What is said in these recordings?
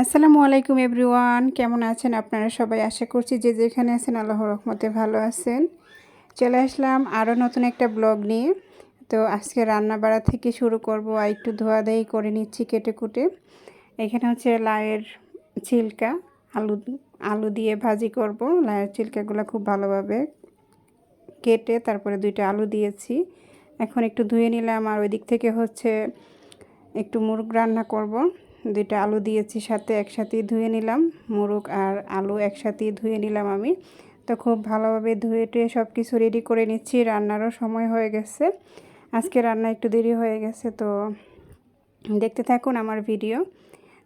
আসসালামু আলাইকুম এভরিওয়ান, কেমন আছেন আপনারা সবাই? আশা করছি যে যেখানে আছেন আল্লাহর রহমতে ভালো আছেন। চলে আসলাম আরও নতুন একটা ব্লগ নিয়ে। তো আজকে রান্না বাড়া থেকে শুরু করব, আর একটু ধোয়াধাই করে নিচ্ছি কেটে কুটে। এখানে হচ্ছে লায়ের ছিলকা, আলু আলু দিয়ে ভাজি করব। লায়ের ছিলকাগুলো খুব ভালোভাবে কেটে তারপরে দুইটা আলু দিয়েছি। এখন একটু ধুয়ে নিলাম, আর ওই দিক থেকে হচ্ছে একটু মুরগ রান্না করব। দুইটা আলু দিয়েছি সাথে একসাথেই ধুয়ে নিলাম। মুরগ আর আলু একসাথেই ধুয়ে নিলাম আমি। তো খুব ভালোভাবে ধুয়ে টুয়ে সব কিছু রেডি করে নিচ্ছি। রান্নারও সময় হয়ে গেছে। আজকে রান্না একটু দেরি হয়ে গেছে, তো দেখতে থাকুন আমার ভিডিও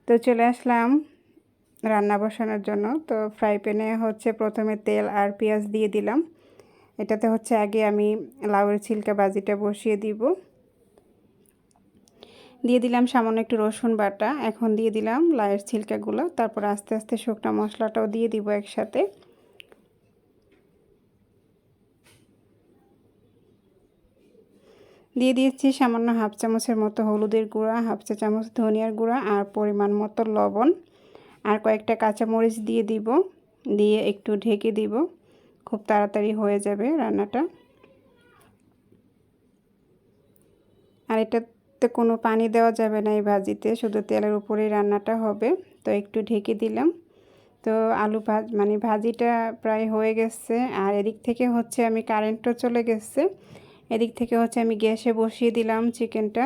তো চলে আসলাম রান্না বসানোর জন্য। তো ফ্রাই প্যানে হচ্ছে প্রথমে তেল আর পেঁয়াজ দিয়ে দিলাম। এটাতে হচ্ছে আগে আমি লাউয়ের ছিলকা বাজিটা বসিয়ে দিব। দিয়ে দিলাম সামান্য একটু রসুন বাটা, এখন দিয়ে দিলাম লায়ের ছিলকাগুলো, তারপর আস্তে আস্তে শুকনা মশলাটাও দিয়ে দিব একসাথে। দিয়ে দিয়েছি সামান্য হাফ চামচের মতো হলুদের গুঁড়া, হাফ চা চামচ ধনিয়ার গুঁড়া আর পরিমাণ মতো লবণ। আর কয়েকটা কাঁচামরিচ দিয়ে দিব, দিয়ে একটু ঢেকে দিব, খুব তাড়াতাড়ি হয়ে যাবে রান্নাটা। আর এটা তো কোনো পানি দেওয়া যাবে না এই ভাজিতে, শুধু তেলের উপরেই রান্নাটা হবে। তো একটু ঢেকে দিলাম। তো আলু ভাজ মানে ভাজিটা প্রায় হয়ে গেছে। আর এদিক থেকে হচ্ছে আমি কারেন্টও চলে গেছে। এদিক থেকে হচ্ছে আমি গ্যাসে বসিয়ে দিলাম চিকেনটা।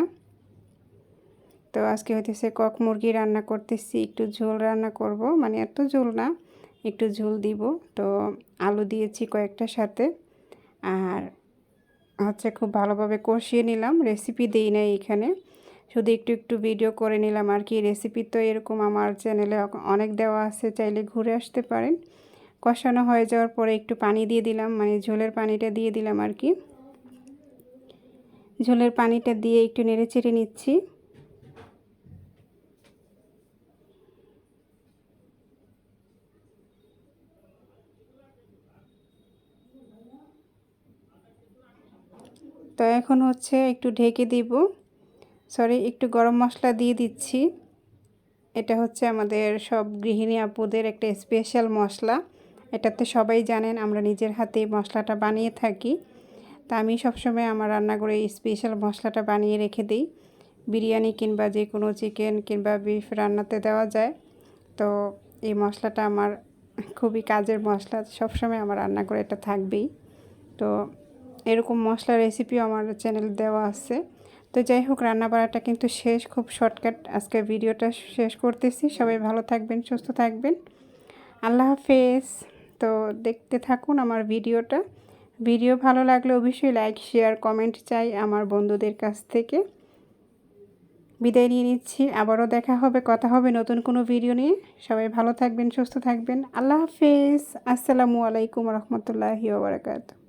তো আজকে হইতেছে কক মুরগি রান্না করতেছি, একটু ঝোল রান্না করব। মানে এত ঝোল না, একটু ঝোল দিব। তো আলু দিয়েছি কয়েকটার সাথে। আর হচ্ছে খুব ভালোভাবে কষিয়ে নিলাম। রেসিপি দিই না এখানে। শুধু একটু একটু ভিডিও করে নিলাম আর কি। রেসিপি তো এরকম আমার চ্যানেলে অনেক দেওয়া আছে, চাইলে ঘুরে আসতে পারেন। কষানো হয়ে যাওয়ার পরে একটু পানি দিয়ে দিলাম মানে ঝোলের পানিটা দিয়ে দিলাম আর কি। ঝোলের পানিটা দিয়ে একটু নেড়ে চেড়ে নিচ্ছি। তো এখন হচ্ছে একটু ঢেকে দিব। সরি একটু গরম মশলা দিয়ে দিচ্ছি। এটা হচ্ছে আমাদের সব গৃহিণী আপুদের একটা স্পেশাল মশলা। এটাতে সবাই জানেন আমরা নিজের হাতে মশলাটা বানিয়ে থাকি। তা আমি সবসময় আমার রান্নাঘরে স্পেশাল মশলাটা বানিয়ে রেখে দিই। বিরিয়ানি কিংবা যে কোনো চিকেন কিংবা বিফ রান্নাতে দেওয়া যায়। তো এই মশলাটা আমার খুবই কাজের মশলা। সবসময় আমার রান্নাঘরে এটা থাকবেই। তো এরকম মশলা রেসিপিও আমার চ্যানেল দেওয়া আছে। তো যাই হোক রান্না বাড়াটা কিন্তু শেষ, খুব শর্টকাট আজকে ভিডিওটা শেষ করতেছি। সবাই ভালো থাকবেন, সুস্থ থাকবেন। আল্লাহ হাফেজ। তো দেখতে থাকুন আমার ভিডিওটা। ভিডিও ভালো লাগলে অবশ্যই লাইক শেয়ার কমেন্ট চাই আমার বন্ধুদের কাছ থেকে। বিদায় নিয়ে নিচ্ছি। আবারও দেখা হবে, কথা হবে নতুন কোনো ভিডিও নিয়ে। সবাই ভালো থাকবেন, সুস্থ থাকবেন। আল্লাহ হাফেজ। আসসালামু আলাইকুম রহমতুল্লাহি ওবরাকাতু